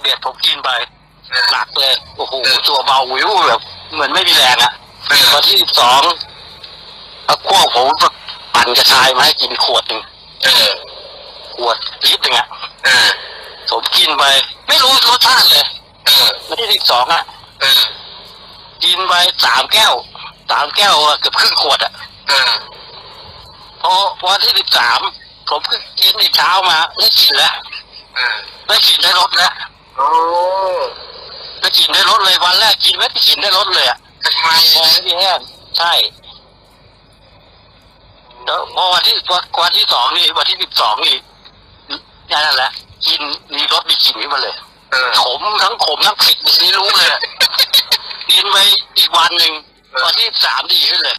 บเอ็ดผมกินไปหนักเลยโอ้โหตัวเบาวิวแบบเหมือนไม่มีแรงอะวันที่สิบสองเอาวกผมปั่นกระชายมาให้กินขวดหนึ่งขวดลิตรหนึ่งอะผมกินไป ไม่รู้รสชาติเลยวันที่สิบสองอะกินไปสามแก้วสามแก้วเกือบครึ่งขวดอะพอวันที่สิบสามผมก็กินอีกเช้ามาได้กินแล้วได้กินได้รสแล้ว โอ้ได้กลินได้รสเลยวันแรกกินไม่ได้กลินได้รสเลยอะกระชายมองไม่ดีแห้งใช่แล้วพอวันที่วันวันที่สองนี่วันที่สิบสองนี่นั่นแหละ กินมีรสมีกลิ่นขึ้นมาเลยเออขมทั้งขมทั้งเผ็ดนี่รู้เลยอะกินไปอีกวันหนึ่งวันที่สามดีขึ้นเลย